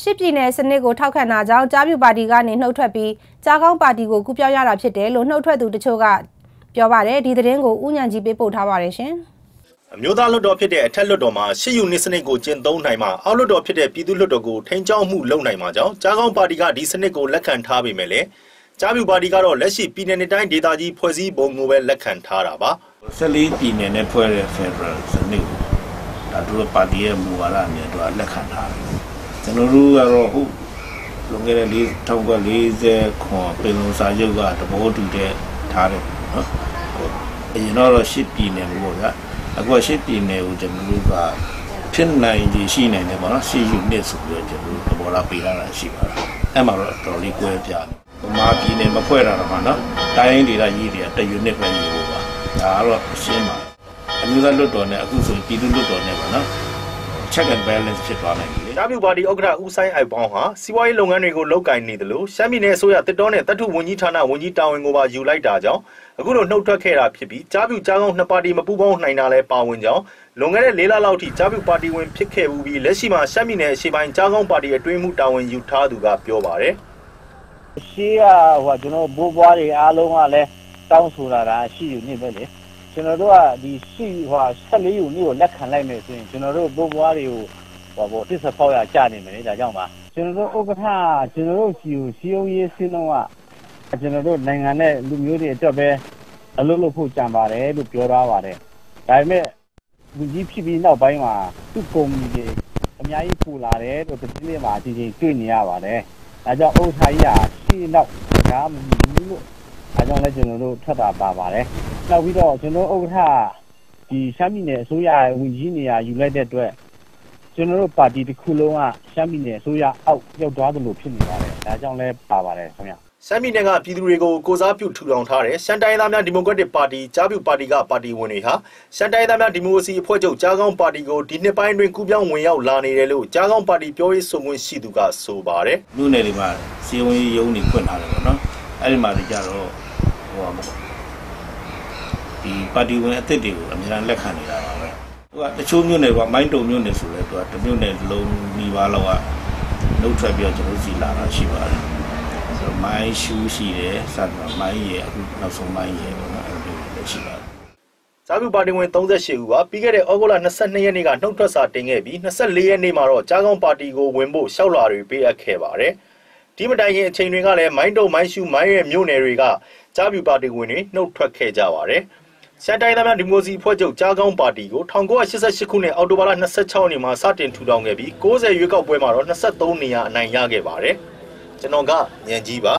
ရှစ်ပြည်နယ်စနစ်ကိုထောက်ခံတာကြောင့်ကြားပြူပါတီကနေနှုတ်ထွက်ပြီးကြားကောင်းပါတီကိုကူပြောင်းရတာဖြစ်တယ်လို့နှုတ်ထွက်သူတချို့ကပြောပါတယ်ဒီသတင်းကိုဥညံကြီးပေးပို့ထားပါတယ်ရှင်အမျိုးသားလွှတ်တော်ဖြစ်တဲ့အထက်လွှတ်တော်မှာရှစ်ယူနစ်စနစ်ကိုကျင့်သုံးနိုင်မှအောက်လွှတ်တော်ဖြစ်တဲ့ပြည်သူ့လွှတ်တော်ကိုထိန်းကျောင်းမှုလုပ်နိုင်မှာကြောင့်ကြားကောင်းပါတီကဒီစနစ်ကိုလက်ခံထားပေမဲ့လည်းကြားပြူပါတီကတော့လက်ရှိပြည်내တိုင်းဒေသကြီးဖွဲ့စည်းပုံကိုပဲလက်ခံထားတာပါ14ပြည်နယ်နဲ့ဖွဲ့တဲ့ Federal စနစ်ကိုဒါတို့ပါတီရဲ့မူဝါဒနဲ့တို့လက်ခံထားတယ် ကျွန်တော်တို့ကတော့ဟုတ်လွန်ခဲ့တဲ့1940ခွန်ပင်လုံစာချုပ်ကတဘောတူတဲ့ထားတယ်နော်ဟိုအရင်တော့ရှစ်ပြည်နယ်လို့ပေါ့ဗျာအခုရှစ်ပြည်နယ်ကိုကျွန်တော်တို့ကဖြစ်နိုင်ရရှိနိုင်တယ်ပေါ့နော်ရှစ်ယူနစ်ဆိုပြီးတော့ကျွန်တော်တို့သဘောထားပေးလာတာရှိပါတယ်အဲ့မှာတော့တော်လေးကွဲပြားတယ်ဗမာပြည်နယ်မဖွဲ့တာတော့မှနော်တိုင်းဒေသကြီးတွေကတယူနစ်ပဲယူဖို့ပါဒါကတော့ရှင်းပါတယ်အမျိုးသားလွတ်တော်နဲ့အခုဆိုပြည်သူလွတ်တော်နဲ့ပေါ့နော် check and balance ဖြစ်သွားနိုင်ပြီလေကြားပြူပါတီဥက္ကဋ္ဌဦးဆိုင်အိုက်ပေါင်းဟာစီးပွားရေးလုပ်ငန်းတွေကိုလုပ်ကင်နေတယ်လို့ရှမ်းပြည်နယ်အစိုးရတစ်တော်နဲ့တတ်ထုဝန်ကြီးဌာနဝန်ကြီးတာဝန်ကိုပါယူလိုက်တာကြောင့်အခုလိုနှုတ်ထွက်ခဲ့တာဖြစ်ပြီးကြားပြူကြားကောင်းနှစ်ပါတီမပူးပေါင်းနိုင်တာလဲပါဝင်ကြောင်းလွန်ခဲ့တဲ့၄လလောက်ထိကြားပြူပါတီဝင်ဖြစ်ခဲ့ဘူးပြီးလက်ရှိမှာရှမ်းပြည်နယ်အရှေ့ပိုင်းကြားကောင်းပါတီအတွင်းမှုတာဝန်ယူထားသူကပြောပါတယ်ရှေးကဟိုကျွန်တော်ဘိုးဘွားတွေအားလုံးကလည်းတောင်းဆိုတာကရှိယူနေပဲလေ ကျွန်တော်တို့ကဒီရှိဟို14ယူနေ့ကိုလက်ခံလိုက်မယ်ဆိုရင်ကျွန်တော်တို့ဘိုးဘွားတွေကိုဟိုဘောတစ်စဖောက်ရကြနေမယ်လေဒါကြောင့်ပါကျွန်တော်တို့ဥက္ကဋ္ဌကျွန်တော်တို့စီကိုစီယုံရေးစင်းတော့ကကျွန်တော်တို့နိုင်ငံနဲ့လူမျိုးတွေအတွက်ပဲအလုပ်လုပ်ဖို့ကြံပါတယ်လို့ပြောထားပါတယ်ဒါပေမဲ့လူကြီးဖြစ်ပြီးနောက်ပိုင်းမှာသူ့ကုမ္ပဏီတွေအများကြီးပူလာတယ်လို့တစ်နေ့မှာဒီချိန်တွေ့နေရပါတယ်အဲကြောင့်ဥထာကြီးဟာရှေ့နောက်ဒါမဘူးလို့ အဲကြောင့်လည်းကျွန်တော်တို့ထွက်တာပါပါတယ်။နောက်ပြီးတော့ကျွန်တော်ဥက္ကဋ္ဌဒီရှမ်းပြည်နယ်အစိုးရဝင်ကြီးနေရာယူလိုက်တဲ့အတွက်ကျွန်တော်တို့ပါတီတစ်ခုလုံးကရှမ်းပြည်နယ်အစိုးရအောက်ရောက်သွားသလိုဖြစ်နေပါတယ်။ဒါကြောင့်လည်းပါပါတယ်ခင်ဗျာ။ရှမ်းပြည်နယ်ကပြည်သူတွေကိုကိုစားပြုထူထောင်ထားတဲ့ရှမ်းတိုင်းသားများဒီမိုကရက်တစ်ပါတီကြားပြူပါတီကပါတီဝင်တွေဟာရှမ်းတိုင်းသားများဒီမိုကရေစီအဖွဲ့ချုပ်ကြားကောင်းပါတီကိုဒီနှစ်ပိုင်းတွင်ကူးပြောင်းဝင်ရောက်လာနေတယ်လို့ကြားကောင်းပါတီပြောရေးဆိုခွင့်ရှိသူကဆိုပါတယ်လူနယ်တွေမှာစီယုံရေးရုံးတွေဖွင့်ထားတယ်ပေါ့နော် အဲ့ဒီမှာကြတော့ဟိုပါဒီပါတီဝင်အသစ်တွေကိုအများလက်ခံနေတာပါပဲသူကတချို့မြို့နယ်ကမိုင်းတုံမြို့နယ်ဆိုလဲသူကတမြို့နယ်လုံးနီးပါးလောက်ကနှုတ်ထွက်ပြီးတော့ကျွန်တော်စီလာတာရှိပါတယ်ဆိုတော့မိုင်းရှူးရှိတယ်စသဖြင့်မိုင်းရဲ့အခုနောက်ဆုံးမိုင်းရဲ့ပေါ့နော်အဲ့လိုမျိုးရှိပါတယ်ကြားပြူပါတီဝင်38ဦးပါပြီးခဲ့တဲ့ဩဂုတ်လ22ရက်နေ့ကနှုတ်ထွက်စာတင်ခဲ့ပြီး24ရက်နေ့မှာတော့ကြားကောင်းပါတီကိုဝင်ဖို့ရှောက်လာတွေပေးအပ်ခဲ့ပါတယ် ဒီမတိုင်ခင်အချိန်တွေကလည်းမိုင်းတုံမိုင်းရှူမိုင်းရဲ့မြို့နယ်တွေကကြားပြူပါတီဝင်တွေနှုတ်ထွက်ခဲ့ကြပါတယ်ရှမ်းတိုင်းသားများဒီမိုစီဖွဲ့ချုပ်ကြားကောင်းပါတီကို1988ခုနှစ်အောက်တိုဘာလ26ရက်နေ့မှာစတင်ထူထောင်ခဲ့ပြီး60ရွေးကောက်ပွဲမှာတော့23နေရာအနိုင်ရခဲ့ပါတယ်ကျွန်တော်ကညံကြီးပါ